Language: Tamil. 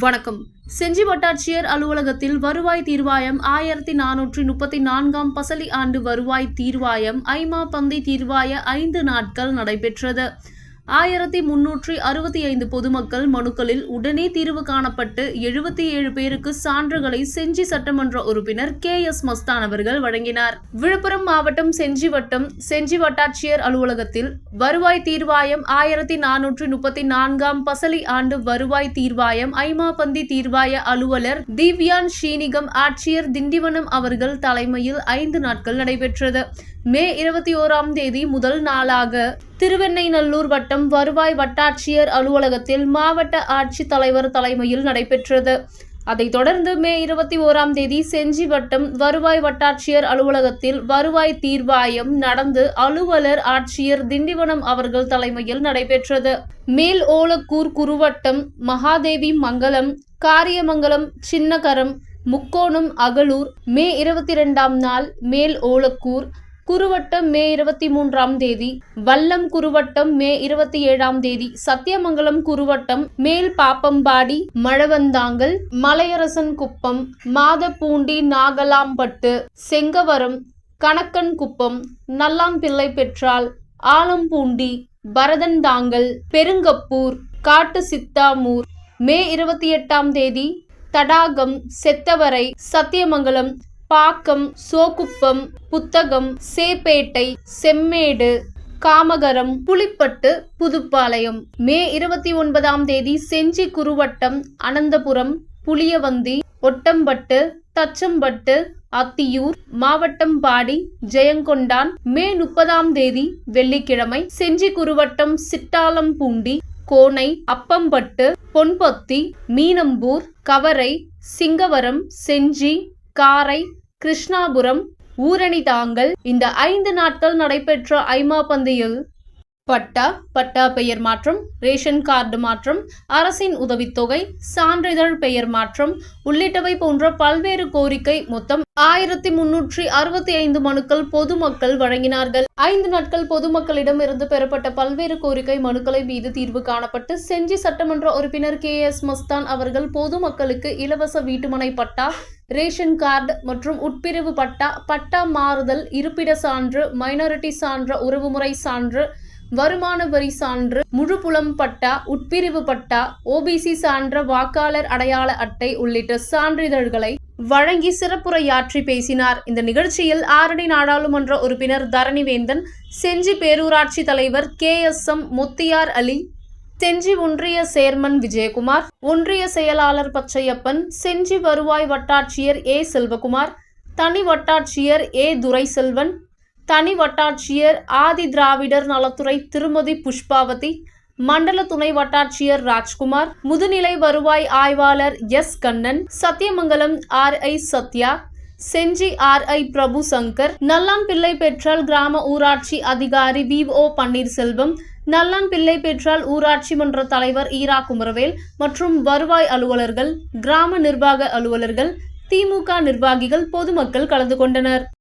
வணக்கம். செஞ்சி வட்டாட்சியர் அலுவலகத்தில் வருவாய் தீர்வாயம் ஆயிரத்தி நானூற்றி முப்பத்தி நான்காம் பசலி ஆண்டு வருவாய் தீர்வாயம் ஐமா பந்தி தீர்வாய ஐந்து நாட்கள் நடைபெற்றது. ஆயிரத்தி முன்னூற்றி அறுபத்தி ஐந்து பொதுமக்கள் மனுக்களில் உடனே தீர்வு காணப்பட்டு எழுபத்தி ஏழு பேருக்கு சான்றுகளை செஞ்சி சட்டமன்ற உறுப்பினர் கே எஸ் மஸ்தான் அவர்கள் வழங்கினார். விழுப்புரம் மாவட்டம் செஞ்சி வட்டம் செஞ்சி வட்டாட்சியர் அலுவலகத்தில் வருவாய் தீர்வாயம் ஆயிரத்தி நானூற்றி முப்பத்தி நான்காம் பசலி ஆண்டு வருவாய் தீர்வாயம் ஐமாபந்தி தீர்வாய அலுவலர் திவ்யான் ஸ்ரீனிகம் ஆட்சியர் திண்டிவனம் அவர்கள் தலைமையில் ஐந்து நாட்கள் நடைபெற்றது. மே இருபத்தி ஓராம் தேதி முதல் நாளாக திருவெண்ணைநல்லூர் வட்டம் வருவாய் வட்டாட்சியர் அலுவலகத்தில் மாவட்ட ஆட்சித் தலைவர் தலைமையில் நடைபெற்றது. அதைத் தொடர்ந்து மே இருபத்தி ஓராம் தேதி செஞ்சி வட்டம் வருவாய் வட்டாட்சியர் அலுவலகத்தில் வருவாய் தீர்வாயம் நடந்து அலுவலர் ஆட்சியர் திண்டிவனம் அவர்கள் தலைமையில் நடைபெற்றது. மேல் ஓலக்கூர் குருவட்டம் மகாதேவி மங்கலம் காரியமங்கலம் சின்னகரம் முக்கோணம் அகலூர் மே இருபத்தி ரெண்டாம் நாள் மேல் ஓலக்கூர் குருவட்டம் மே இருபத்தி மூன்றாம் தேதி வல்லம் குருவட்டம் மே இருபத்தி ஏழாம் தேதி சத்தியமங்கலம் குருவட்டம் மேல் பாப்பம்பாடி மழவந்தாங்கல் மலையரசன் குப்பம் மாதப்பூண்டி நாகலாம்பட்டு செங்கவரம் கணக்கன் குப்பம் நல்லாம்பிள்ளை பெற்றால் ஆலம்பூண்டி பரதன்தாங்கல் பெருங்கப்பூர் காட்டு சித்தாமூர் மே இருபத்தி எட்டாம் தேதி தடாகம் செத்தவரை சத்தியமங்கலம் பாக்கம் சோகுப்பம் புத்தகம் சேப்பேட்டை செம்மேடு காமகரம் புலிப்பட்டு புதுப்பாளையம். மே இருபத்தி ஒன்பதாம் தேதி செஞ்சி குருவட்டம் அனந்தபுரம் புளியவந்தி ஒட்டம்பட்டு தச்சம்பட்டு அத்தியூர் மாவட்டம்பாடி ஜெயங்கொண்டான். மே முப்பதாம் தேதி வெள்ளிக்கிழமை செஞ்சி குருவட்டம் சிட்டாலம்பூண்டி கோனை அப்பம்பட்டு பொன்பொத்தி மீனம்பூர் கவரை சிங்கவரம் செஞ்சி காரை கிருஷ்ணாபுரம் ஊரணி தாங்கள் இந்த ஐந்து நாட்கள் நடைபெற்ற ஐமா பந்தியில் பட்டா பட்டா பெயர் மாற்றம் ரேஷன் கார்டு மாற்றம் அரசின் உதவித்தொகை சான்றிதழ் பெயர் மாற்றம் உள்ளிட்டவை போன்ற பல்வேறு கோரிக்கை மொத்தம் ஆயிரத்தி முன்னூற்றி அறுபத்தி ஐந்து மனுக்கள் பொதுமக்கள் வழங்கினார்கள். ஐந்து நாட்கள் பொதுமக்களிடம் இருந்து பெறப்பட்ட பல்வேறு கோரிக்கை மனுக்களை மீது தீர்வு காணப்பட்டு செஞ்சி சட்டமன்ற உறுப்பினர் கே. எஸ். மஸ்தான் அவர்கள் பொதுமக்களுக்கு இலவச வீட்டுமனை பட்டா ரேஷன் கார்டு மற்றும் உட்பிரிவு பட்டா பட்டா மாறுதல் இருப்பிட சான்று மைனாரிட்டி சான்ற உறவுமுறை சான்று வருமான வரி சான்று முழுப்புலம் பட்டா உட்பிரிவு பட்டா ஓபிசி சான்ற வாக்காளர் அடையாள அட்டை உள்ளிட்ட சான்றிதழ்களை வழங்கி சிறப்புரையாற்றி பேசினார். இந்த நிகழ்ச்சியில் ஆரணி நாடாளுமன்ற உறுப்பினர் தரணிவேந்தன் செஞ்சி பேரூராட்சி தலைவர் K S M Muthiyar Ali Gingee ஒன்றிய சேர்மன் விஜயகுமார் ஒன்றிய செயலாளர் பச்சையப்பன் செஞ்சி வருவாய் வட்டாட்சியர் ஏ செல்வகுமார் தனி வட்டாட்சியர் ஏ துரைசெல்வன் தனி வட்டாட்சியர் ஆதி திராவிடர் நலத்துறை திருமதி புஷ்பாவதி மண்டல துணை வட்டாட்சியர் ராஜ்குமார் முதுநிலை வருவாய் ஆய்வாளர் S. Kannan Sathyamangalam R. I. Sathya Gingee R. I. Prabhu Shankar Nallanpillaipetral கிராம ஊராட்சி அதிகாரி வி. ஓ. பன்னீர்செல்வம் நல்லான்பிள்ளை பெற்றால் ஊராட்சி மன்ற தலைவர் ஈரா குமரவேல் மற்றும் வருவாய் அலுவலர்கள் கிராம நிர்வாக அலுவலர்கள் திமுக நிர்வாகிகள் பொதுமக்கள் கலந்து கொண்டனர்.